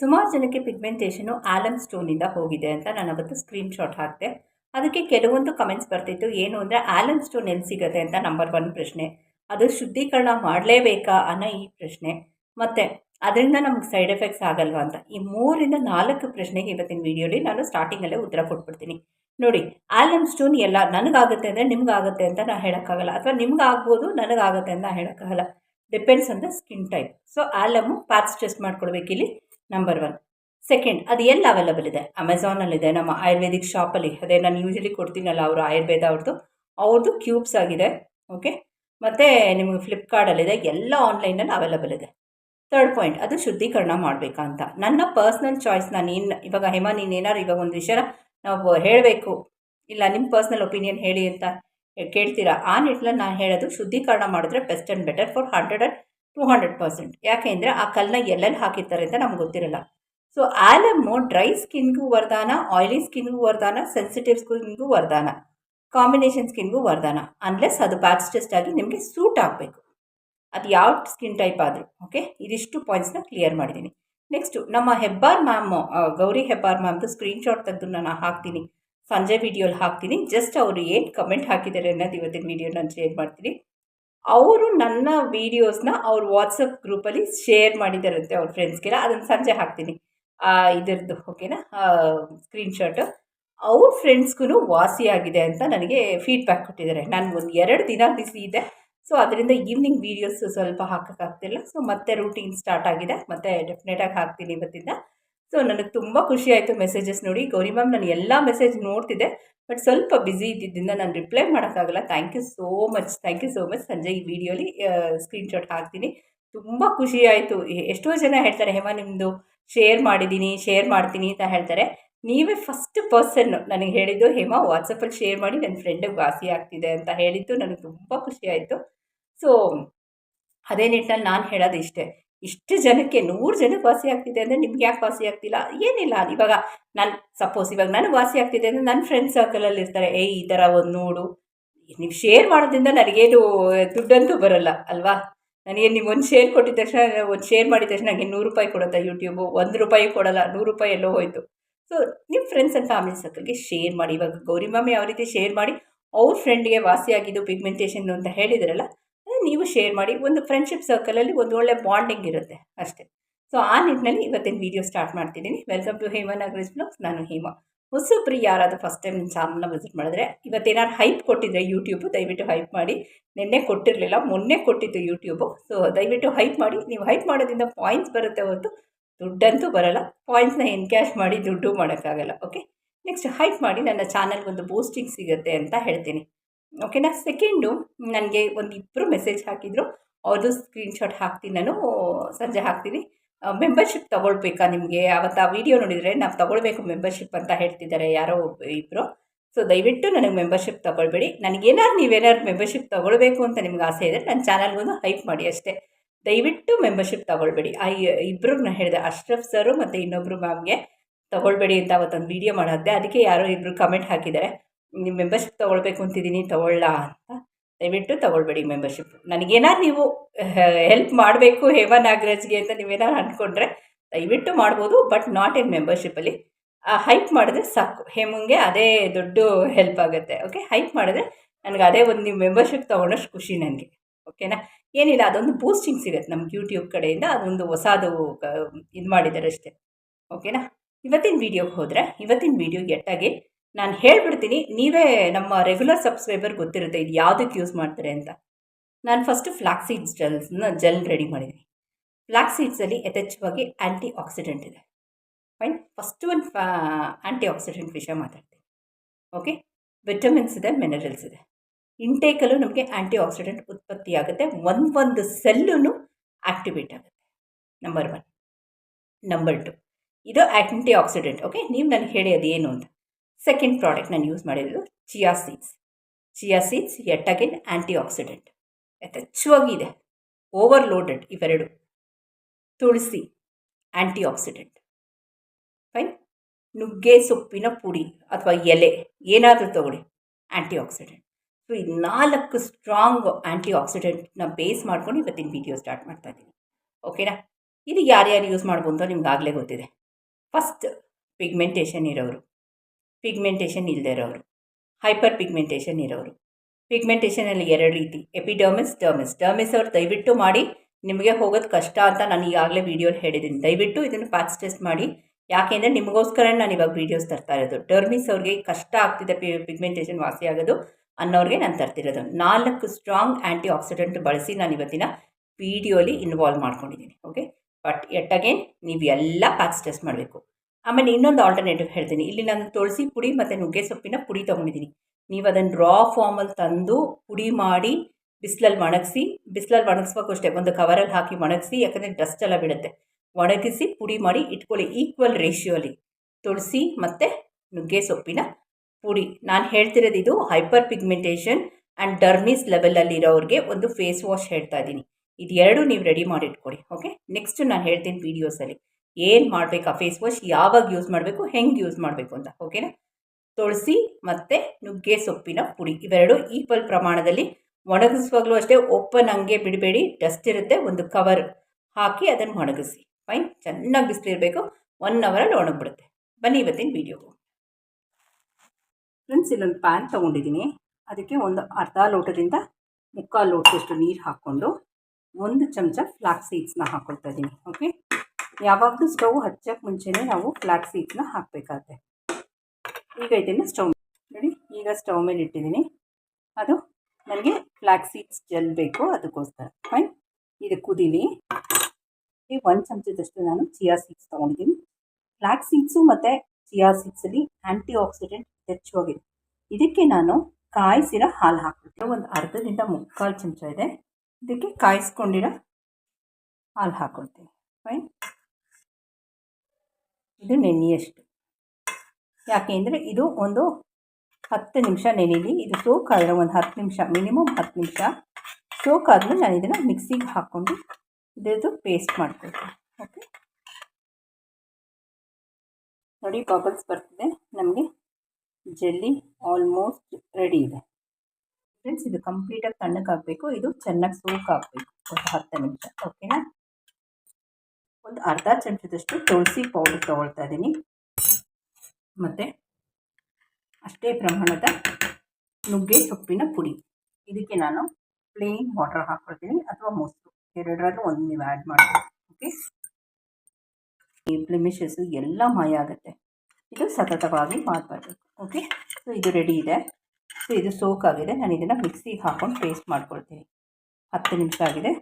ಸುಮಾರು ಜನಕ್ಕೆ ಪಿಗ್ಮೆಂಟೇಷನು ಆಲಮ್ ಸ್ಟೋನಿಂದ ಹೋಗಿದೆ ಅಂತ ನಾನು ಅವತ್ತು ಸ್ಕ್ರೀನ್ಶಾಟ್ ಹಾಕಿದೆ. ಅದಕ್ಕೆ ಕೆಲವೊಂದು ಕಮೆಂಟ್ಸ್ ಬರ್ತಿತ್ತು, ಏನು ಅಂದರೆ ಆಲಮ್ ಸ್ಟೋನ್ ಎಲ್ಲಿ ಸಿಗುತ್ತೆ ಅಂತ ನಂಬರ್ ಒನ್ ಪ್ರಶ್ನೆ. ಅದು ಶುದ್ಧೀಕರಣ ಮಾಡಲೇಬೇಕಾ ಅನ್ನೋ ಈ ಪ್ರಶ್ನೆ. ಮತ್ತು ಅದರಿಂದ ನಮ್ಗೆ ಸೈಡ್ ಎಫೆಕ್ಟ್ಸ್ ಆಗಲ್ವಾ ಅಂತ. ಈ ಮೂರಿಂದ ನಾಲ್ಕು ಪ್ರಶ್ನೆಗೆ ಇವತ್ತಿನ ವೀಡಿಯೋಲಿ ನಾನು ಸ್ಟಾರ್ಟಿಂಗಲ್ಲೇ ಉತ್ತರ ಕೊಟ್ಬಿಡ್ತೀನಿ. ನೋಡಿ ಆಲಮ್ ಸ್ಟೋನ್ ಎಲ್ಲ ನನಗಾಗುತ್ತೆ ಅಂದರೆ ನಿಮ್ಗಾಗುತ್ತೆ ಅಂತ ನಾನು ಹೇಳೋಕ್ಕಾಗಲ್ಲ. ಅಥವಾ ನಿಮ್ಗಾಗ್ಬೋದು, ನನಗಾಗುತ್ತೆ ಅಂತ ಹೇಳೋಕ್ಕಾಗಲ್ಲ. Depends on the skin type so ಆಲಮು patch test ಮಾಡ್ಕೊಳ್ಬೇಕಿಲ್ಲಿ. ನಂಬರ್ ಒನ್ ಸೆಕೆಂಡ್ ಅದು ಎಲ್ಲಿ ಅವೈಲಬಲ್ ಇದೆ? ಅಮೆಝಾನಲ್ಲಿದೆ ನಮ್ಮ ಆಯುರ್ವೇದಿಕ್ ಶಾಪಲ್ಲಿ ಅದೇ ನಾನು ಯೂಶಲಿ ಕೊಡ್ತೀನಲ್ಲ ಅವರು ಆಯುರ್ವೇದ ಅವ್ರದ್ದು ಅವ್ರದ್ದು ಕ್ಯೂಬ್ಸ್ ಆಗಿದೆ ಓಕೆ ಮತ್ತು ನಿಮಗೆ ಫ್ಲಿಪ್ಕಾರ್ಟಲ್ಲಿದೆ ಎಲ್ಲ ಆನ್ಲೈನಲ್ಲಿ ಅವೈಲಬಲ್ ಇದೆ. ತರ್ಡ್ ಪಾಯಿಂಟ್ ಅದು ಶುದ್ಧೀಕರಣ ಮಾಡಬೇಕಾ ಅಂತ. ನನ್ನ ಪರ್ಸ್ನಲ್ ಚಾಯ್ಸ್ ನಾನು ಏನು, ಇವಾಗ ಹೇಮ, ನೀನು ಏನಾರು ಇವಾಗ ಒಂದು ವಿಷಯ ನಾವು ಹೇಳಬೇಕು. ಇಲ್ಲ ನಿಮ್ಮ ಪರ್ಸ್ನಲ್ ಒಪಿನಿಯನ್ ಹೇಳಿ ಅಂತ ಕೇಳ್ತೀರಾ? ಆ ನಿಟ್ಟಿನಲ್ಲಿ ನಾನು ಹೇಳೋದು, ಶುದ್ಧೀಕರಣ ಮಾಡಿದ್ರೆ best and better for hundred and two hundred percent ಯಾಕೆಂದರೆ ಆ ಕಲ್ಲನ್ನ ಎಲ್ಲೆಲ್ಲಿ ಹಾಕಿರ್ತಾರೆ ಅಂತ ನಮ್ಗೆ ಗೊತ್ತಿರಲ್ಲ. ಸೊ ಆಲಮ್ಮು ಡ್ರೈ ಸ್ಕಿನ್ಗೂ ವರದಾನ ಆಯಿಲಿ ಸ್ಕಿನ್ಗೂ ವರದಾನ ಸೆನ್ಸಿಟಿವ್ ಸ್ಕಿನ್ಗೂ ವರದಾನ ಕಾಂಬಿನೇಷನ್ ಸ್ಕಿನ್ಗೂ ವರದಾನ ಅನ್ಲೆಸ್ ಅದು ಪ್ಯಾಚ್ ಟೆಸ್ಟ್ ಆಗಿ ನಿಮಗೆ ಸೂಟ್ ಆಗಬೇಕು. ಅದು ಯಾವ ಸ್ಕಿನ್ ಟೈಪ್ ಆದರೂ ಓಕೆ ಇದಿಷ್ಟು ಪಾಯಿಂಟ್ಸ್ನ ಕ್ಲಿಯರ್ ಮಾಡಿದ್ದೀನಿ ನೆಕ್ಸ್ಟು ನಮ್ಮ ಹೆಬ್ಬಾರ್ ಮ್ಯಾಮ್ ಗೌರಿ ಹೆಬ್ಬಾರ್ ಮ್ಯಾಮ್ದು ಸ್ಕ್ರೀನ್ಶಾಟ್ ತೆಗೆದು ನಾನು ಹಾಕ್ತೀನಿ. ಸಂಜೆ ವಿಡಿಯೋಲಿ ಹಾಕ್ತೀನಿ. ಜಸ್ಟ್ ಅವರು ಏನು ಕಮೆಂಟ್ ಹಾಕಿದ್ದಾರೆ ಅನ್ನೋದು ಇವತ್ತಿನ ವಿಡಿಯೋ ನಾನು ಶೇರ್ ಮಾಡ್ತೀನಿ. ಅವರು ನನ್ನ ವೀಡಿಯೋಸ್ನ ಅವ್ರ ವಾಟ್ಸಪ್ ಗ್ರೂಪಲ್ಲಿ ಶೇರ್ ಮಾಡಿದ್ದಾರಂತೆ ಅವ್ರ ಫ್ರೆಂಡ್ಸ್ಗೆಲ್ಲ ಅದನ್ನು ಸಂಜೆ ಹಾಕ್ತೀನಿ. ಇದರದ್ದು ಓಕೆನಾ ಸ್ಕ್ರೀನ್ಶಾಟು ಅವ್ರ ಫ್ರೆಂಡ್ಸ್ಗೂ ವಾಸಿಯಾಗಿದೆ ಅಂತ ನನಗೆ ಫೀಡ್ಬ್ಯಾಕ್ ಕೊಟ್ಟಿದ್ದಾರೆ. ನಾನು ಒಂದು ಎರಡು ದಿನ ಬಿಸಿ ಇದೆ. ಸೊ ಅದರಿಂದ ಈವ್ನಿಂಗ್ ವೀಡಿಯೋಸ್ ಸ್ವಲ್ಪ ಹಾಕೋಕ್ಕಾಗ್ತಿಲ್ಲ. ಸೊ ಮತ್ತೆ ರೂಟೀನ್ ಸ್ಟಾರ್ಟ್ ಆಗಿದೆ. ಮತ್ತೆ ಡೆಫಿನೆಟಾಗಿ ಹಾಕ್ತೀನಿ ಇವತ್ತಿಂದ. ಸೊ ನನಗೆ ತುಂಬ ಖುಷಿ ಆಯಿತು ಮೆಸೇಜಸ್ ನೋಡಿ. ಗೌರಿ ಮ್ಯಾಮ್ ನಾನು ಎಲ್ಲ ಮೆಸೇಜ್ ನೋಡ್ತಿದ್ದೆ. ಬಟ್ ಸ್ವಲ್ಪ ಬ್ಯುಸಿ ಇದ್ದಿದ್ದರಿಂದ ನಾನು ರಿಪ್ಲೈ ಮಾಡೋಕ್ಕಾಗಲ್ಲ. Thank you so much thank you so much ಸಂಜೆ ಈ ವಿಡಿಯೋಲಿ ಸ್ಕ್ರೀನ್ಶಾಟ್ ಹಾಕ್ತೀನಿ. ತುಂಬ ಖುಷಿ ಆಯಿತು. ಎಷ್ಟೋ ಜನ ಹೇಳ್ತಾರೆ, ಹೇಮ ನಿಮ್ಮದು ಶೇರ್ ಮಾಡಿದ್ದೀನಿ ಶೇರ್ ಮಾಡ್ತೀನಿ ಅಂತ ಹೇಳ್ತಾರೆ. ನೀವೇ ಫಸ್ಟ್ ಪರ್ಸನ್ನು ನನಗೆ ಹೇಳಿದ್ದು, ಹೇಮ ವಾಟ್ಸಪ್ಪಲ್ಲಿ ಶೇರ್ ಮಾಡಿ ನನ್ನ ಫ್ರೆಂಡಿಗೆ ವಾಸಿ ಆಗ್ತಿದೆ ಅಂತ ಹೇಳಿದ್ದು. ನನಗೆ ತುಂಬ ಖುಷಿ ಆಯಿತು. ಸೊ ಅದೇ ನಿಟ್ಟಿನಲ್ಲಿ ನಾನು ಹೇಳೋದು ಇಷ್ಟೇ. ಇಷ್ಟು ಜನಕ್ಕೆ ನೂರು ಜನಕ್ಕೆ ವಾಸಿ ಆಗ್ತಿದೆ ಅಂದರೆ ನಿಮ್ಗೆ ಯಾಕೆ ವಾಸಿ ಆಗ್ತಿಲ್ಲ? ಏನಿಲ್ಲ. ಇವಾಗ ನಾನು ಸಪೋಸ್ ಇವಾಗ ನನಗೆ ವಾಸಿ ಆಗ್ತಿದೆ ಅಂದರೆ ನನ್ನ ಫ್ರೆಂಡ್ ಸರ್ಕಲಲ್ಲಿ ಇರ್ತಾರೆ. ಏಯ್, ಈ ಥರ ಒಂದು ನೋಡು. ನೀವು ಶೇರ್ ಮಾಡೋದ್ರಿಂದ ನನಗೇನು ದುಡ್ಡಂತೂ ಬರೋಲ್ಲ, ಅಲ್ವಾ? ನನಗೆ ನೀವು ಒಂದು ಶೇರ್ ಕೊಟ್ಟಿದ ತಕ್ಷಣ, ಒಂದು ಶೇರ್ ಮಾಡಿದ ತಕ್ಷಣ ನನಗೆ ನೂರು ರೂಪಾಯಿ ಕೊಡುತ್ತೆ ಯೂಟ್ಯೂಬು ಒಂದು ರೂಪಾಯಿ ಕೊಡೋಲ್ಲ, ನೂರು ರೂಪಾಯಿ ಎಲ್ಲೋ ಹೋಯಿತು. ಸೊ ನಿಮ್ಮ ಫ್ರೆಂಡ್ಸ್ ಆ್ಯಂಡ್ ಫ್ಯಾಮಿಲಿ ಸರ್ಕಲ್ಗೆ ಶೇರ್ ಮಾಡಿ. ಇವಾಗ ಗೌರಿ ಮಾಮಿ ಯಾವ ರೀತಿ ಶೇರ್ ಮಾಡಿ. ಅವ್ರ ಫ್ರೆಂಡ್ಗೆ ವಾಸಿಯಾಗಿದ್ದು ಪಿಗ್ಮೆಂಟೇಷನ್ ಅಂತ ಹೇಳಿದ್ರಲ್ಲ ನೀವು ಶೇರ್ ಮಾಡಿ, ಒಂದು ಫ್ರೆಂಡ್ಶಿಪ್ ಸರ್ಕಲಲ್ಲಿ ಒಂದು ಒಳ್ಳೆ ಬಾಂಡಿಂಗ್ ಇರುತ್ತೆ ಅಷ್ಟೇ. ಸೊ ಆ ನಿಟ್ಟಿನಲ್ಲಿ ಇವತ್ತಿನ ವೀಡಿಯೋ ಸ್ಟಾರ್ಟ್ ಮಾಡ್ತಿದ್ದೀನಿ. ವೆಲ್ಕಮ್ ಟು ಹೇಮನ್ ಅಗ್ರಿಸ್ ಬ್ಲಾಗ್ಸ್ ನಾನು ಹೇಮ. ಹೊಸಬ್ರಿ ಯಾರಾದರೂ ಫಸ್ಟ್ ಟೈಮ್ ನಿಮ್ಮ ಚಾನಲ್ನ ವಿಸಿಟ್ ಮಾಡಿದ್ರೆ ಇವತ್ತೇನಾರು ಹೈಪ್ ಕೊಟ್ಟಿದ್ರೆ ಯೂಟ್ಯೂಬು ದಯವಿಟ್ಟು ಹೈಪ್ ಮಾಡಿ. ನಿನ್ನೆ ಕೊಟ್ಟಿರಲಿಲ್ಲ, ಮೊನ್ನೆ ಕೊಟ್ಟಿದ್ದು ಯೂಟ್ಯೂಬು ಸೊ ದಯವಿಟ್ಟು ಹೈಪ್ ಮಾಡಿ. ನೀವು ಹೈಪ್ ಮಾಡೋದ್ರಿಂದ ಪಾಯಿಂಟ್ಸ್ ಬರುತ್ತೆ ಹೊರತು ದುಡ್ಡಂತೂ ಬರೋಲ್ಲ. ಪಾಯಿಂಟ್ಸ್ನ ಎನ್ಕ್ಯಾಶ್ ಮಾಡಿ ದುಡ್ಡು ಮಾಡೋಕ್ಕಾಗಲ್ಲ ಓಕೆ ನೆಕ್ಸ್ಟ್ ಹೈಪ್ ಮಾಡಿ, ನನ್ನ ಚಾನಲ್ಗೆ ಒಂದು ಬೂಸ್ಟಿಂಗ್ ಸಿಗುತ್ತೆ ಅಂತ ಹೇಳ್ತೀನಿ. ಓಕೆನಾ ಸೆಕೆಂಡು ನನಗೆ ಒಂದು ಇಬ್ಬರು ಮೆಸೇಜ್ ಹಾಕಿದರು. ಅವ್ರದ್ದು ಸ್ಕ್ರೀನ್ಶಾಟ್ ಹಾಕ್ತೀನಿ ನಾನು. ಸಂಜೆ ಹಾಕ್ತೀನಿ. ಮೆಂಬರ್ಶಿಪ್ ತೊಗೊಳ್ಬೇಕಾ ನಿಮಗೆ? ಅವತ್ತು ಆ ವಿಡಿಯೋ ನೋಡಿದರೆ ನಾವು ತೊಗೊಳ್ಬೇಕು ಮೆಂಬರ್ಶಿಪ್ ಅಂತ ಹೇಳ್ತಿದ್ದಾರೆ ಯಾರೋ ಇಬ್ಬರು ಸೊ ದಯವಿಟ್ಟು ನನಗೆ ಮೆಂಬರ್ಶಿಪ್ ತೊಗೊಳ್ಬೇಡಿ. ನನಗೇನಾದ್ರು ನೀವೇನಾದ್ರು ಮೆಂಬರ್ಶಿಪ್ ತೊಗೊಳ್ಬೇಕು ಅಂತ ನಿಮ್ಗೆ ಆಸೆ ಇದ್ದರೆ ನನ್ನ ಚಾನಲ್ಗೊಂದು ಹೈಪ್ ಮಾಡಿ ಅಷ್ಟೇ. ದಯವಿಟ್ಟು ಮೆಂಬರ್ಶಿಪ್ ತೊಗೊಳ್ಬೇಡಿ. ಆ ಇಬ್ಬರು ನಾನು ಹೇಳಿದೆ ಅಶ್ರಫ್ ಸರು ಮತ್ತು ಇನ್ನೊಬ್ಬರು ಮ್ಯಾಮ್ಗೆ ತೊಗೊಳ್ಬೇಡಿ ಅಂತ ಅವತ್ತೊಂದು ವೀಡಿಯೋ ಮಾಡಿದ್ದೆ ಅದಕ್ಕೆ ಯಾರೋ ಇಬ್ಬರು ಕಮೆಂಟ್ ಹಾಕಿದ್ದಾರೆ ನಿಮ್ಮ ಮೆಂಬರ್ಶಿಪ್ ತೊಗೊಳ್ಬೇಕು ಅಂತಿದ್ದೀನಿ ತೊಗೊಳ್ಳ ಅಂತ. ದಯವಿಟ್ಟು ತೊಗೊಳ್ಬೇಡಿ ಮೆಂಬರ್ಶಿಪ್ ನನಗೇನಾರು ನೀವು ಹೆಲ್ಪ್ ಮಾಡಬೇಕು ಹೇಮ ನಾಗರಾಜ್ಗೆ ಅಂತ ನೀವೇನಾರು ಅಂದ್ಕೊಂಡ್ರೆ ದಯವಿಟ್ಟು ಮಾಡ್ಬೋದು ಬಟ್ ನಾಟ್ ಇನ್ ಮೆಂಬರ್ಶಿಪ್ಪಲ್ಲಿ ಹೈಪ್ ಮಾಡಿದ್ರೆ ಸಾಕು. ಹೇಮಂಗೆ ಅದೇ ದೊಡ್ಡ ಹೆಲ್ಪ್ ಆಗುತ್ತೆ ಓಕೆ ಹೈಪ್ ಮಾಡಿದ್ರೆ ನನಗೆ ಅದೇ ಒಂದು ನೀವು ಮೆಂಬರ್ಶಿಪ್ ತೊಗೊಂಡಷ್ಟು ಖುಷಿ ನನಗೆ ಓಕೆನಾ ಏನಿಲ್ಲ, ಅದೊಂದು ಬೂಸ್ಟಿಂಗ್ ಸಿಗುತ್ತೆ ನಮ್ಮ ಯೂಟ್ಯೂಬ್ ಕಡೆಯಿಂದ, ಅದೊಂದು ಹೊಸದು ಇದು ಮಾಡಿದ್ದಾರೆ ಅಷ್ಟೇ ಓಕೆನಾ ಇವತ್ತಿನ ವೀಡಿಯೋಗೆ ಹೋದರೆ, ಇವತ್ತಿನ ವೀಡಿಯೋ ಎಟ್ಟಾಗಿ ನಾನು ಹೇಳ್ಬಿಡ್ತೀನಿ, ನೀವೇ ನಮ್ಮ ರೆಗ್ಯುಲರ್ ಸಬ್ಸ್ಕ್ರೈಬರ್ ಗೊತ್ತಿರುತ್ತೆ ಇದು ಯಾವುದಕ್ಕೆ ಯೂಸ್ ಮಾಡ್ತಾರೆ ಅಂತ. ನಾನು ಫಸ್ಟು ಫ್ಲಾಕ್ಸೀಡ್ಸ್ ಜೆಲ್ಸ್ನ ಜೆಲ್ ರೆಡಿ ಮಾಡಿದ್ದೀನಿ. ಫ್ಲಾಕ್ಸೀಡ್ಸಲ್ಲಿ ಯಥೇಚ್ಛವಾಗಿ ಆ್ಯಂಟಿ ಆಕ್ಸಿಡೆಂಟ್ ಇದೆ. ಫೈನ್ ಫಸ್ಟ್ ಒಂದು ಫ್ಯಾ ಆ್ಯಂಟಿ ಆಕ್ಸಿಡೆಂಟ್ ವಿಷಯ ಮಾತಾಡ್ತೀನಿ. ಓಕೆ ವಿಟಮಿನ್ಸ್ ಇದೆ ಮಿನರಲ್ಸ್ ಇದೆ. ಇಂಟೇಕಲ್ಲೂ ನಮಗೆ ಆ್ಯಂಟಿ ಆಕ್ಸಿಡೆಂಟ್ ಉತ್ಪತ್ತಿ ಆಗುತ್ತೆ. ಒಂದೊಂದು ಒಂದು ಸೆಲ್ಲೂ ಆಕ್ಟಿವೇಟ್ ಆಗುತ್ತೆ. ನಂಬರ್ ಒನ್ ನಂಬರ್ ಟು ಇದು ಆ್ಯಂಟಿ ಆಕ್ಸಿಡೆಂಟ್ ಓಕೆ ನೀವು ನನಗೆ ಹೇಳಿ ಅದು ಏನು ಅಂತ. ಸೆಕೆಂಡ್ ಪ್ರಾಡಕ್ಟ್ ನಾನು ಯೂಸ್ ಮಾಡಿರೋದು chia seeds chia seeds yet again antioxidant ಯಥೇಚ್ಛವಾಗಿದೆ overloaded ಇವೆರಡು. ತುಳಸಿ ಆ್ಯಂಟಿ ಆಕ್ಸಿಡೆಂಟ್ ಫೈನ್ ನುಗ್ಗೆ, ಸೊಪ್ಪಿನ ಪುಡಿ ಅಥವಾ ಎಲೆ, ಏನಾದರೂ ತಗೊಳ್ಳಿ. ಆ್ಯಂಟಿ ಆಕ್ಸಿಡೆಂಟ್ ಸೊ ಈ ನಾಲ್ಕು ಸ್ಟ್ರಾಂಗ್ ಆ್ಯಂಟಿ ಆಕ್ಸಿಡೆಂಟ್ನ ಬೇಸ್ ಮಾಡ್ಕೊಂಡು ಇವತ್ತಿನ ವಿಡಿಯೋ ಸ್ಟಾರ್ಟ್ ಮಾಡ್ತಾ ಇದ್ದೀನಿ. ಓಕೆನಾ ಇದು ಯಾರ್ಯಾರು ಯೂಸ್ ಮಾಡ್ಬೋದು ನಿಮ್ಗೆ ಆಗಲೇ ಗೊತ್ತಿದೆ. ಫಸ್ಟ್ ಪಿಗ್ಮೆಂಟೇಷನ್ ಇರೋರು ಪಿಗ್ಮೆಂಟೇಷನ್ ಇಲ್ಲದೆ ಇರೋರು. ಹೈಪರ್ ಪಿಗ್ಮೆಂಟೇಷನ್ ಇರೋರು ಪಿಗ್ಮೆಂಟೇಷನಲ್ಲಿ ಎರಡು ರೀತಿ ಎಪಿಡರ್ಮಿಸ್ ಡರ್ಮಿಸ್ ಡರ್ಮಿಸ್ ಅವ್ರು ದಯವಿಟ್ಟು ಮಾಡಿ ನಿಮಗೆ ಹೋಗೋದು ಕಷ್ಟ ಅಂತ ನಾನು ಈಗಾಗಲೇ ವೀಡಿಯೋಲಿ ಹೇಳಿದ್ದೀನಿ ದಯವಿಟ್ಟು ಇದನ್ನು ಪ್ಯಾಚ್ ಟೆಸ್ಟ್ ಮಾಡಿ. ಯಾಕೆಂದರೆ ನಿಮಗೋಸ್ಕರ ನಾನು ಇವಾಗ ವೀಡಿಯೋಸ್ ತರ್ತಾ ಇರೋದು. ಡರ್ಮಿಸ್ ಅವ್ರಿಗೆ ಕಷ್ಟ ಆಗ್ತಿದೆ ಪಿ ಪಿಗ್ಮೆಂಟೇಷನ್ ವಾಸಿ ಆಗೋದು ಅನ್ನೋರಿಗೆ ನಾನು ತರ್ತಿರೋದು. ನಾಲ್ಕು ಸ್ಟ್ರಾಂಗ್ ಆ್ಯಂಟಿ ಆಕ್ಸಿಡೆಂಟ್ ಬಳಸಿ ನಾನು ಇವತ್ತಿನ ವೀಡಿಯೋಲಿ ಇನ್ವಾಲ್ವ್ ಮಾಡ್ಕೊಂಡಿದ್ದೀನಿ ಓಕೆ ಬಟ್ ಎಟ್ ಅಗೇನ್ ನೀವು ಎಲ್ಲ ಪ್ಯಾಕ್ಸ್ ಟೆಸ್ಟ್ ಮಾಡಬೇಕು. ಆಮೇಲೆ ಇನ್ನೊಂದು ಆಲ್ಟರ್ನೇಟಿವ್ ಹೇಳ್ತೀನಿ. ಇಲ್ಲಿ ನಾನು ತುಳಸಿ ಪುಡಿ ಮತ್ತು ನುಗ್ಗೆ ಸೊಪ್ಪಿನ ಪುಡಿ ತೊಗೊಂಡಿದ್ದೀನಿ. ನೀವು ಅದನ್ನು ರಾ ಫಾರ್ಮಲ್ಲಿ ತಂದು ಪುಡಿ ಮಾಡಿ ಬಿಸಿಲಲ್ಲಿ ಒಣಗಿಸಿ, ಬಿಸಿಲಲ್ಲಿ ಒಣಗಿಸ್ಬೇಕು ಅಷ್ಟೇ. ಒಂದು ಕವರಲ್ಲಿ ಹಾಕಿ ಒಣಗಿಸಿ, ಯಾಕಂದರೆ ಡಸ್ಟ್ ಎಲ್ಲ ಬಿಡುತ್ತೆ ಒಣಗಿಸಿ ಪುಡಿ ಮಾಡಿ ಇಟ್ಕೊಳ್ಳಿ. ಈಕ್ವಲ್ ರೇಷಿಯೋಲಿ ತುಳಸಿ ಮತ್ತು ನುಗ್ಗೆ ಸೊಪ್ಪಿನ ಪುಡಿ. ನಾನು ಹೇಳ್ತಿರೋದು ಇದು ಹೈಪರ್ ಪಿಗ್ಮೆಂಟೇಷನ್ ಆ್ಯಂಡ್ ಡರ್ಮಿಸ್ ಲೆವೆಲಲ್ಲಿರೋರಿಗೆ ಒಂದು ಫೇಸ್ ವಾಶ್ ಹೇಳ್ತಾ ಇದ್ದೀನಿ. ಇದೆರಡು ನೀವು ರೆಡಿ ಮಾಡಿಟ್ಕೊಳ್ಳಿ ಓಕೆ ನೆಕ್ಸ್ಟ್ ನಾನು ಹೇಳ್ತೀನಿ ವೀಡಿಯೋಸಲ್ಲಿ ಏನು ಮಾಡಬೇಕು? ಆ ಫೇಸ್ ವಾಶ್ ಯಾವಾಗ ಯೂಸ್ ಮಾಡಬೇಕು? ಹೆಂಗೆ ಯೂಸ್ ಮಾಡಬೇಕು ಅಂತ ಓಕೆನಾ ತುಳಸಿ ಮತ್ತು ನುಗ್ಗೆ ಸೊಪ್ಪಿನ ಪುಡಿ, ಇವೆರಡು ಈಕ್ವಲ್ ಪ್ರಮಾಣದಲ್ಲಿ ಒಣಗಿಸುವಾಗಲೂ ಅಷ್ಟೇ ಓಪನ್ ಹಂಗೆ ಬಿಡಬೇಡಿ ಡಸ್ಟ್ ಇರುತ್ತೆ, ಒಂದು ಕವರ್ ಹಾಕಿ ಅದನ್ನು ಒಣಗಿಸಿ. ಫೈನ್ ಚೆನ್ನಾಗಿ ಬಿಸಿಲಿರಬೇಕು ಒನ್ ಅವರಲ್ಲಿ ಒಣಗಿಬಿಡುತ್ತೆ. ಬನ್ನಿ ಇವತ್ತಿನ ವೀಡಿಯೋಗೆ ಫ್ರೆಂಡ್ಸ್ ಇಲ್ಲೊಂದು ಪ್ಯಾನ್ ತೊಗೊಂಡಿದ್ದೀನಿ ಅದಕ್ಕೆ ಒಂದು ಅರ್ಧ ಲೋಟದಿಂದ ಮುಕ್ಕಾಲು ಲೋಟದಷ್ಟು ನೀರು ಹಾಕ್ಕೊಂಡು, ಒಂದು ಚಮಚ ಫ್ಲಾಕ್ಸ್ ಸೀಡ್ಸ್ನ ಹಾಕ್ಕೊಳ್ತಾ ಇದ್ದೀನಿ ಓಕೆ ಯಾವಾಗಲೂ ಸ್ಟವ್ ಹಚ್ಚೋಕ್ಕೆ ಮುಂಚೆನೇ ನಾವು ಫ್ಲಾಕ್ ಸೀಟ್ನ ಹಾಕಬೇಕಾಗುತ್ತೆ. ಈಗ ಇದನ್ನು ಸ್ಟವ್ ನೋಡಿ ಈಗ ಸ್ಟವ್ ಮೇಲೆ ಇಟ್ಟಿದ್ದೀನಿ. ಅದು ನನಗೆ ಫ್ಲಾಕ್ ಸೀಡ್ಸ್ ಜೆಲ್ ಬೇಕು ಅದಕ್ಕೋಸ್ಕರ. ಫೈನ್? ಇದು ಕುದೀಲಿ. ಒಂದು ಚಮಚದಷ್ಟು ನಾನು ಚಿಯಾ ಸೀಡ್ಸ್ ತೊಗೊಂಡಿದ್ದೀನಿ. ಫ್ಲಾಕ್ ಸೀಡ್ಸು ಮತ್ತು ಚಿಯಾ ಸೀಡ್ಸಲ್ಲಿ ಆ್ಯಂಟಿ ಆಕ್ಸಿಡೆಂಟ್ ಹೆಚ್ಚಾಗಿದೆ ಇದಕ್ಕೆ ನಾನು ಕಾಯಿಸಿರೋ ಹಾಲು ಹಾಕ್ಬಿಟ್ಟು ಒಂದು ಅರ್ಧದಿಂದ ಮುಕ್ಕಾಲು ಚಮಚ ಇದೆ. ಇದಕ್ಕೆ ಕಾಯಿಸ್ಕೊಂಡಿರೋ ಹಾಲು ಹಾಕ್ಕೊಳ್ತೀನಿ. ಫೈನ್? ಇದು ನೆನೆಯಷ್ಟು ಯಾಕೆ ಅಂದರೆ ಇದು ಒಂದು ಹತ್ತು ನಿಮಿಷ ನೆನೀಲಿ, ಇದು ಸೋಕ್ ಆದರೆ ಒಂದು ಹತ್ತು ನಿಮಿಷ, ಮಿನಿಮಮ್ ಹತ್ತು ನಿಮಿಷ ಸೋಕ್ ಆದಮೇಲೆ ನಾನು ಇದನ್ನು ಮಿಕ್ಸಿಗೆ ಹಾಕ್ಕೊಂಡು ಇದ್ರದ್ದು ಪೇಸ್ಟ್ ಮಾಡ್ಕೊಳ್ತೀನಿ ಓಕೆ ನೋಡಿ ಬಬಲ್ಸ್ ಬರ್ತಿದೆ. ನಮಗೆ ಜೆಲ್ಲಿ ಆಲ್ಮೋಸ್ಟ್ ರೆಡಿ ಇದೆ. ಫ್ರೆಂಡ್ಸ್ ಇದು ಕಂಪ್ಲೀಟಾಗಿ ತಣ್ಣಗಾಗಬೇಕು. ಇದು ಚೆನ್ನಾಗಿ ಸೋಕ್ ಹಾಕಬೇಕು ಒಂದು ಹತ್ತು ನಿಮಿಷ ಓಕೆನಾ ಒಂದು ಅರ್ಧ ಚಮಚದಷ್ಟು ತುಳಸಿ ಪೌಡರ್ ತೊಗೊಳ್ತಾ ಇದ್ದೀನಿ. ಮತ್ತು ಅಷ್ಟೇ ಪ್ರಮಾಣದ ನುಗ್ಗೆ ಸೊಪ್ಪಿನ ಪುಡಿ. ಇದಕ್ಕೆ ನಾನು ಪ್ಲೇನ್ ವಾಟರ್ ಹಾಕ್ಕೊಳ್ತೀನಿ ಅಥವಾ ಮೊಸರು. ಎರಡರಲ್ಲೂ ಒಂದು ನೀವು ಆ್ಯಡ್ ಮಾಡ್ಬೋದು ಓಕೆ ಈ ಬ್ಲಿಮಿಷಸ್ಸು ಎಲ್ಲ ಮಾಯ ಆಗುತ್ತೆ. ಇದು ಸತತವಾಗಿ ಮಾಡಬಾರ್ದು ಓಕೆ ಸೊ ಇದು ರೆಡಿ ಇದೆ. ಸೊ ಇದು ಸೋಕ್ ಆಗಿದೆ. ನಾನು ಇದನ್ನು ಮಿಕ್ಸಿಗೆ ಹಾಕ್ಕೊಂಡು ಪೇಸ್ಟ್ ಮಾಡ್ಕೊಳ್ತೀನಿ. ಹತ್ತು ನಿಮಿಷ ಆಗಿದೆ.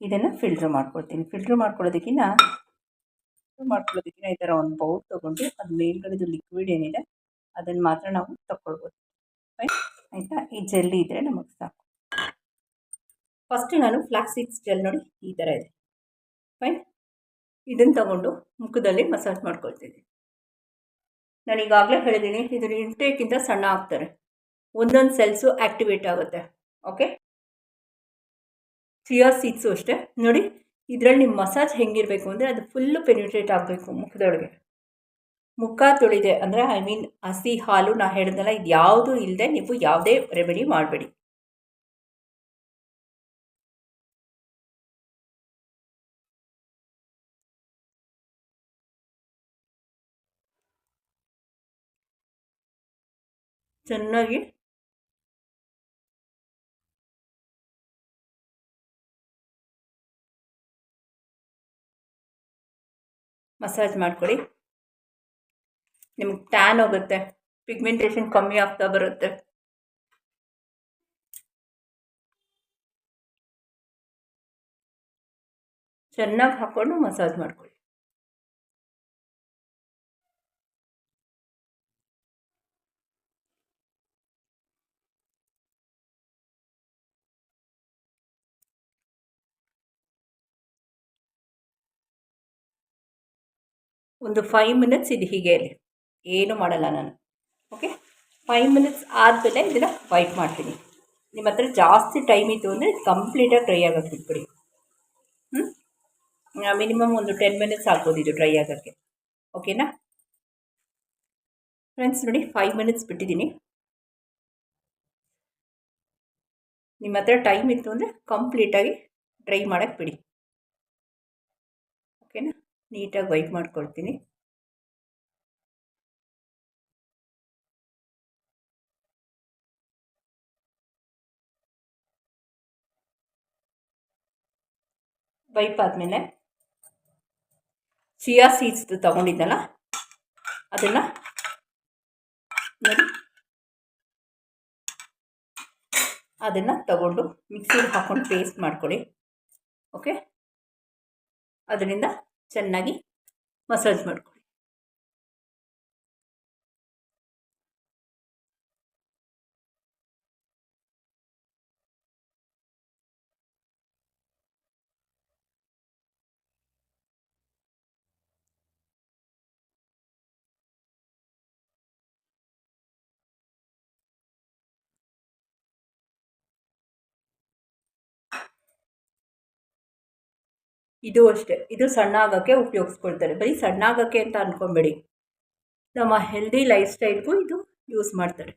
ಇದನ್ನು ಫಿಲ್ಟ್ರ್ ಮಾಡ್ಕೊಳ್ತೀನಿ. ಫಿಲ್ಟ್ರ್ ಮಾಡ್ಕೊಳ್ಳೋದಕ್ಕಿಂತ ಮಾಡ್ಕೊಳ್ಳೋದಕ್ಕಿಂತ ಈ ಥರ ಒಂದು ಬೌಲ್ ತೊಗೊಂಡು ಅದು ಮೇಲ್ಗಡೆದು ಲಿಕ್ವಿಡ್ ಏನಿದೆ, ಅದನ್ನು ಮಾತ್ರ ನಾವು ತಗೊಳ್ಬೋದು ಆಯಿತಾ? ಈ ಜೆಲ್ಲಿ ಇದ್ದರೆ ನಮಗೆ ಸಾಕು. ಫಸ್ಟ್ ನಾನು ಫ್ಲಾಕ್ಸಿಕ್ಸ್ ಜೆಲ್ ನೋಡಿ ಈ ಥರ ಇದೆ. ಫೈನ್ ಇದನ್ನು ತಗೊಂಡು ಮುಖದಲ್ಲಿ ಮಸಾಜ್ ಮಾಡ್ಕೊಳ್ತೀನಿ ನಾನು ಈಗಾಗಲೇ ಹೇಳಿದ್ದೀನಿ ಇದರ ಇಂಟೇಕಿಂತ ಸಣ್ಣ ಆಗ್ತಾರೆ. ಒಂದೊಂದು ಸೆಲ್ಸು ಆ್ಯಕ್ಟಿವೇಟ್ ಆಗುತ್ತೆ. ಓಕೆ ಚಿಯರ್ ಸೀಡ್ಸು ಅಷ್ಟೇ. ನೋಡಿ ಇದರಲ್ಲಿ ನಿಮ್ಮ ಮಸಾಜ್ ಹೆಂಗಿರಬೇಕು ಅಂದರೆ ಅದು ಫುಲ್ಲು ಪೆನಿಟ್ರೇಟ್ ಆಗಬೇಕು ಮುಖದೊಳಗೆ. ಮುಖ ತೊಳಿದೆ ಅಂದರೆ ಐ ಮೀನ್ ಹಸಿ ಹಾಲು ನಾ ಹೇಳಿದ್ನಲ್ಲ, ಇದು ಯಾವುದೂ ಇಲ್ಲದೆ ನೀವು ಯಾವುದೇ ರೆಮಿಡಿ ಮಾಡಬೇಡಿ. ಚೆನ್ನಾಗಿ ಮಸಾಜ್ ಮಾಡ್ಕೊಳ್ಳಿ. ನಿಮ್ಗೆ ಟ್ಯಾನ್ ಹೋಗುತ್ತೆ. ಪಿಗ್ಮೆಂಟೇಷನ್ ಕಮ್ಮಿ ಆಗ್ತಾ ಬರುತ್ತೆ. ಚೆನ್ನಾಗಿ ಹಾಕ್ಕೊಂಡು ಮಸಾಜ್ ಮಾಡ್ಕೊಳ್ಳಿ. ಒಂದು ಫೈವ್ ಮಿನಿಟ್ಸ್ ಇದು ಹೀಗೆ ಇರಲಿ. ಏನೂ ಮಾಡಲ್ಲ ನಾನು. ಓಕೆ ಫೈವ್ ಮಿನಿಟ್ಸ್ ಆದಮೇಲೆ ಇದನ್ನು ವೈಪ್ ಮಾಡ್ತೀನಿ. ನಿಮ್ಮ ಹತ್ರ ಜಾಸ್ತಿ ಟೈಮ್ ಇತ್ತು ಅಂದರೆ ಕಂಪ್ಲೀಟಾಗಿ ಡ್ರೈ ಆಗೋಕ್ಕೆ ಬಿಟ್ಬಿಡಿ. ಹ್ಞೂ ಮಿನಿಮಮ್ ಒಂದು ಟೆನ್ ಮಿನಿಟ್ಸ್ ಆಗ್ಬೋದು ಇದು ಡ್ರೈ ಆಗೋಕ್ಕೆ. ಓಕೆನಾ ಫ್ರೆಂಡ್ಸ್ ನೋಡಿ ಫೈವ್ ಮಿನಿಟ್ಸ್ ಬಿಟ್ಟಿದ್ದೀನಿ. ನಿಮ್ಮ ಹತ್ರ ಟೈಮ್ ಇತ್ತು ಅಂದರೆ ಕಂಪ್ಲೀಟಾಗಿ ಡ್ರೈ ಮಾಡೋಕ್ಕೆ ಬಿಡಿ. ನೀಟಾಗಿ ವೈಟ್ ಮಾಡ್ಕೊಳ್ತೀನಿ. ವೈಪ್ ಆದಮೇಲೆ ಚಿಯಾ ಸೀಡ್ಸ್ದು ತೊಗೊಂಡಿದ್ದಲ್ಲ, ಅದನ್ನು ನೋಡಿ. ಅದನ್ನು ತಗೊಂಡು ಮಿಕ್ಸಿಗೆ ಹಾಕ್ಕೊಂಡು ಪೇಸ್ಟ್ ಮಾಡ್ಕೊಳ್ಳಿ. ಓಕೆ? ಅದರಿಂದ ಚೆನ್ನಾಗಿ ಮಸಾಜ್ ಮಾಡ್ಕೊಳ್ಳಿ ಇದು ಅಷ್ಟೇ. ಇದು ಸಣ್ಣ ಆಗೋಕ್ಕೆ ಉಪಯೋಗಿಸ್ಕೊಳ್ತಾರೆ. ಬರೀ ಸಣ್ಣ ಆಗೋಕ್ಕೆ ಅಂತ ಅಂದ್ಕೊಂಬೇಡಿ ನಮ್ಮ ಹೆಲ್ದಿ ಲೈಫ್ ಸ್ಟೈಲ್ಗೂ ಇದು ಯೂಸ್ ಮಾಡ್ತಾರೆ.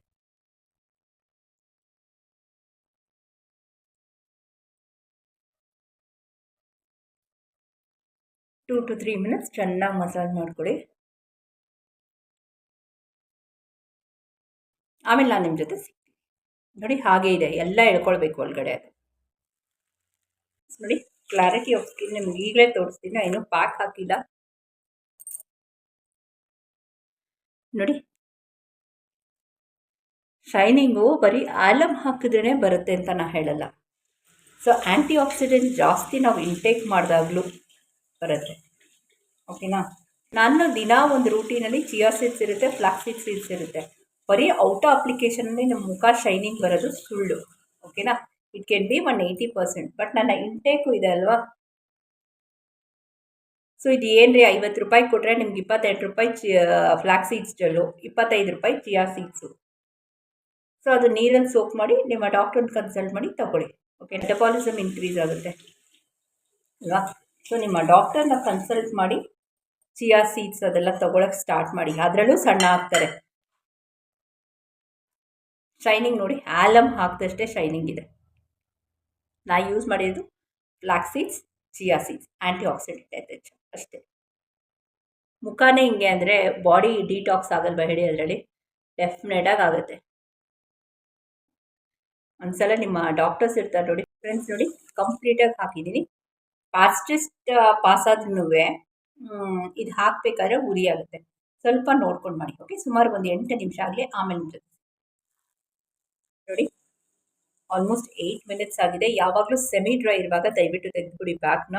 ಟೂ ಟು ತ್ರೀ ಮಿನಿಟ್ಸ್ ಚೆನ್ನಾಗಿ ಮಸಾಜ್ ಮಾಡ್ಕೊಳ್ಳಿ. ಆಮೇಲೆ ನಾನು ನಿಮ್ಮ ಜೊತೆ ಸಿಗ್ತೀನಿ. ನೋಡಿ ಹಾಗೆ ಇದೆ. ಎಲ್ಲ ಹೇಳ್ಕೊಳ್ಬೇಕು ಒಳಗಡೆ ಅದು. ನೋಡಿ. ಕ್ಲಾರಿಟಿ ಆಫ್ ಸ್ಕಿನ್ ನಿಮ್ಗೆ ಈಗಲೇ ತೋರಿಸ್ತೀನಿ. ಇನ್ನೂ ಪ್ಯಾಕ್ ಹಾಕಿಲ್ಲ. ನೋಡಿ. ಶೈನಿಂಗು ಬರೀ ಆಲಮ್ ಹಾಕಿದ್ರೇ ಬರುತ್ತೆ ಅಂತ ನಾನು ಹೇಳಲ್ಲ. ಸೊ ಆ್ಯಂಟಿ ಆಕ್ಸಿಡೆಂಟ್ ಜಾಸ್ತಿ ನಾವು ಇಂಟೇಕ್ ಮಾಡಿದಾಗಲೂ ಬರುತ್ತೆ. ಓಕೆನಾ ನಾನು ದಿನ ಒಂದು ರೂಟೀನಲ್ಲಿ ಚಿಯಾ ಸೀಡ್ಸ್ ಇರುತ್ತೆ ಫ್ಲಾಕ್ಸಿಡ್ ಸೀಡ್ಸ್ ಇರುತ್ತೆ. ಬರೀ ಔಟ್ ಅಪ್ಲಿಕೇಶನಲ್ಲಿ ನಮ್ಮ ಮುಖ ಶೈನಿಂಗ್ ಬರೋದು ಸುಳ್ಳು. ಓಕೆನಾ it can be one eighty percent but ನನ್ನ ಇಂಟೇಕು ಇದೆ ಅಲ್ವಾ? ಸೊ ಇದು ಏನು ರೀ? ಐವತ್ತು ರೂಪಾಯಿ ಕೊಟ್ಟರೆ ನಿಮ್ಗೆ ಇಪ್ಪತ್ತೆಂಟು ರೂಪಾಯಿ ಚಿ ಸೀಡ್ಸ್ ಜಲ್ಲು, ಇಪ್ಪತ್ತೈದು ರೂಪಾಯಿ ಚಿಯಾ ಸೀಡ್ಸು ಸೊ ಅದು ನೀರಲ್ಲಿ ಸೋಪ್ ಮಾಡಿ, ನಿಮ್ಮ ಡಾಕ್ಟ್ರನ್ನ ಕನ್ಸಲ್ಟ್ ಮಾಡಿ ತಗೊಳ್ಳಿ. ಓಕೆ ಮೆಟಬಾಲಿಸಮ್ ಇನ್ಕ್ರೀಸ್ ಆಗುತ್ತೆ. ಅಲ್ವಾ? ಸೊ ನಿಮ್ಮ ಡಾಕ್ಟರ್ನ ಕನ್ಸಲ್ಟ್ ಮಾಡಿ ಚಿಯಾ ಸೀಡ್ಸ್ ಅದೆಲ್ಲ ತೊಗೊಳಕ್ಕೆ ಸ್ಟಾರ್ಟ್ ಮಾಡಿ. ಅದರಲ್ಲೂ ಸಣ್ಣ ಆಗ್ತಾರೆ. ಶೈನಿಂಗ್ ನೋಡಿ ಆಲಮ್ ಹಾಕ್ದಷ್ಟೇ ಶೈನಿಂಗ್ ಇದೆ. ನಾ ಯೂಸ್ ಮಾಡಿದ್ದು flax seeds chia seeds antioxidant ಐತೆ ಅಷ್ಟೇ. ಮುಖಾನೇ ಹಿಂಗೆ ಅಂದರೆ ಬಾಡಿ ಡಿಟಾಕ್ಸ್ ಆಗಲ್ವ ಹೇಳಿ ಅದರಲ್ಲಿ. ಡೆಫಿನೆಟಾಗಿ ಆಗುತ್ತೆ. ಒಂದ್ಸಲ ನಿಮ್ಮ ಡಾಕ್ಟರ್ಸ್ ಇರ್ತಾರೆ ನೋಡಿ ಫ್ರೆಂಡ್ಸ್ ನೋಡಿ ಕಂಪ್ಲೀಟಾಗಿ ಹಾಕಿದ್ದೀನಿ ಫಾಸ್ಟೆಸ್ಟ್ ಪಾಸ್ ಆದ್ರೂ ಇದು ಹಾಕಬೇಕಾದ್ರೆ ಉರಿ ಆಗುತ್ತೆ. ಸ್ವಲ್ಪ ನೋಡ್ಕೊಂಡು ಮಾಡಿ ಓಕೆ ಸುಮಾರು ಒಂದು ಎಂಟು ನಿಮಿಷ ಆಗಲಿ, ಆಮೇಲೆ ನೋಡಿ. ಆಲ್ಮೋಸ್ಟ್ ಏಯ್ಟ್ ಮಿನಿಟ್ಸ್ ಆಗಿದೆ. ಯಾವಾಗಲೂ ಸೆಮಿ ಡ್ರೈ ಇರುವಾಗ ದಯವಿಟ್ಟು ತೆಗೆದುಬಿಡಿ ಬ್ಯಾಗ್ನ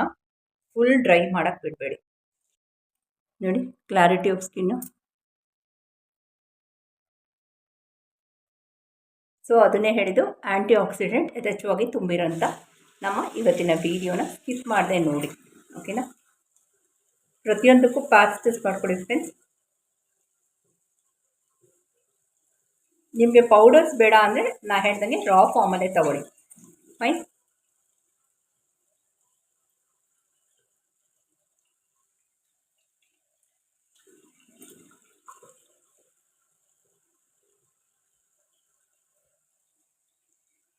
ಫುಲ್ ಡ್ರೈ ಮಾಡೋಕ್ಕೆ ಬಿಡಬೇಡಿ. ನೋಡಿ ಕ್ಲಾರಿಟಿ ಆಫ್ ಸ್ಕಿನ್ನು ಸೊ ಅದನ್ನೇ ಹೇಳಿದ್ದು ಆ್ಯಂಟಿ ಆಕ್ಸಿಡೆಂಟ್ ಯಥೇಚ್ಛವಾಗಿ ತುಂಬಿರೋಂಥ ನಮ್ಮ ಇವತ್ತಿನ ವೀಡಿಯೋನ ಸ್ಕಿಪ್ ಮಾಡದೆ ನೋಡಿ. ಓಕೆನಾ ಪ್ರತಿಯೊಂದಕ್ಕೂ ಪಾರ್ಚೇಸ್ ಮಾಡಿಕೊಡಿ ಫ್ರೆಂಡ್ಸ್ ನಿಮಗೆ ಪೌಡರ್ಸ್ ಬೇಡ ಅಂದರೆ ನಾ ಹೇಳ್ದಂಗೆ ರಾ ಫಾರ್ಮಲ್ಲೇ ತಗೊಳ್ಳಿ. ಫೈನ್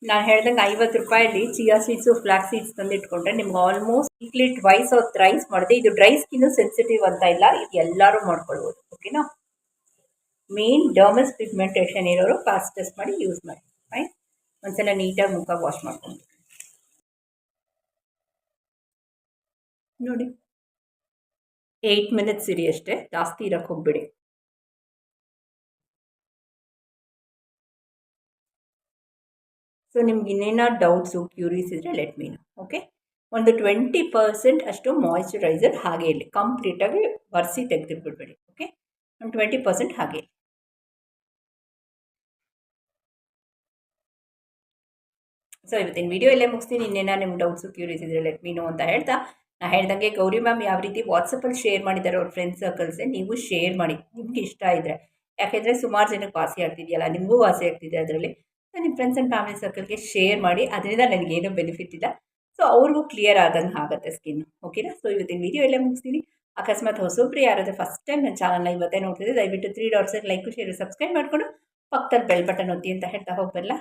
ನಾನು ಹೇಳ್ದಂಗೆ ಐವತ್ತು ರೂಪಾಯಲ್ಲಿ ಚಿಯಾ ಸೀಡ್ಸು ಫ್ಲಾಕ್ ಸೀಡ್ಸ್ ತಂದಿಟ್ಕೊಂಡ್ರೆ ನಿಮ್ಗೆ almost weekly twice or rice ಮಾಡಿದೆ. ಇದು ಡ್ರೈ ಸ್ಕಿನ್ನು ಸೆನ್ಸಿಟಿವ್ ಅಂತ ಇಲ್ಲ, ಇದು ಎಲ್ಲರೂ ಮಾಡ್ಕೊಳ್ಬೋದು. ಓಕೆನಾ ಮೇನ್ ಡರ್ಮಸ್ ಪಿಗ್ಮೆಂಟೇಷನ್ ಇರೋರು ಫಾಸ್ಟೆಸ್ಟ್ ಮಾಡಿ ಯೂಸ್ ಮಾಡಿ ಫೈನ್ ಒಂದ್ಸಲ ನೀಟಾಗಿ ಮುಖ ವಾಶ್ ಮಾಡ್ಕೊಂಡು. ನೋಡಿ. ಏಯ್ಟ್ ಮಿನಿಟ್ಸ್ ಇರಿ ಅಷ್ಟೇ, ಜಾಸ್ತಿ ಇರೋಕ್ಕೆ ಹೋಗ್ಬಿಡಿ. ಸೊ ನಿಮ್ಗೆ ಇನ್ನೇನಾದ್ರು ಡೌಟ್ಸು ಕ್ಯೂರೀಸ್ ಇದ್ದರೆ ಲೆಟ್ ಮೀನು ಓಕೆ ಒಂದು ಟ್ವೆಂಟಿ ಪರ್ಸೆಂಟ್ ಅಷ್ಟು ಮಾಯಿಶ್ಚರೈಸರ್ ಹಾಗೆ ಇರಲಿ ಕಂಪ್ಲೀಟಾಗಿ ಒರೆಸಿ ತೆಗೆದಿಟ್ಬಿಡ್ಬೇಡಿ ಓಕೆ ಒಂದು ಟ್ವೆಂಟಿ ಪರ್ಸೆಂಟ್ ಹಾಗೆ. ಸೊ ಇವತ್ತಿನ ವಿಡಿಯೋ ಇಲ್ಲೇ ಮುಗಿಸ್ತೀನಿ. ಇನ್ನೇನ ನಿಮ್ಮ ಡೌಟ್ಸು ಕ್ಯೂರಿಯಸ್ ಇದ್ರೆ ಲೆಟ್ ಮೀನು ಅಂತ ಹೇಳ್ತಾ. ನಾ ಹೇಳ್ದಂಗೆ ಗೌರಿ ಮ್ಯಾಮ್ ಯಾವ ರೀತಿ ವಾಟ್ಸಪ್ಪಲ್ಲಿ ಶೇರ್ ಮಾಡಿದ್ದಾರೆ ಅವ್ರ ಫ್ರೆಂಡ್ಸ್ ಸರ್ಕಲ್ಸೆ ನೀವು ಶೇರ್ ಮಾಡಿ. ನಿಮ್ಗೆ ಇಷ್ಟ ಇದ್ದರೆ ಯಾಕೆಂದರೆ ಸುಮಾರು ಜನಕ್ಕೆ ವಾಸಿ ಆಗ್ತಿದೆಯಲ್ಲ, ನಿಮಗೂ ವಾಸಿ ಆಗ್ತಿದೆ ಅದರಲ್ಲಿ. ಸೊ ನಿಮ್ಮ ಫ್ರೆಂಡ್ಸ್ ಆ್ಯಂಡ್ ಫ್ಯಾಮಿಲಿ ಸರ್ಕಲ್ಗೆ ಶೇರ್ ಮಾಡಿ. ಅದರಿಂದ ನನಗೇನು ಬೆನಿಫಿಟ್ ಇಲ್ಲ. ಸೊ ಅವ್ರಿಗೂ ಕ್ಲಿಯರ್ ಆದಂಗೆ ಆಗುತ್ತೆ ಸ್ಕಿನ್ ಓಕೆನಾ ಸೊ ಇವತ್ತಿನ ವಿಡಿಯೋ ಎಲ್ಲೇ ಮುಗಿಸ್ತೀನಿ. ಅಕಸ್ಮಾತ್ ಹೊಸೊಬ್ರು ಯಾರಾದರೂ ಫಸ್ಟ್ ಟೈಮ್ ನನ್ನ ಚಾನಲ್ನ ಇವತ್ತೇ ನೋಡ್ತಿದ್ದೆ ದಯವಿಟ್ಟು three dots like share subscribe ಮಾಡಿಕೊಂಡು ಪಕ್ಕದಲ್ಲಿ ಬೆಲ್ ಬಟನ್ ಒತ್ತಿ ಅಂತ ಹೇಳ್ತಾ ಹೋಗ್ಬಲ್ಲ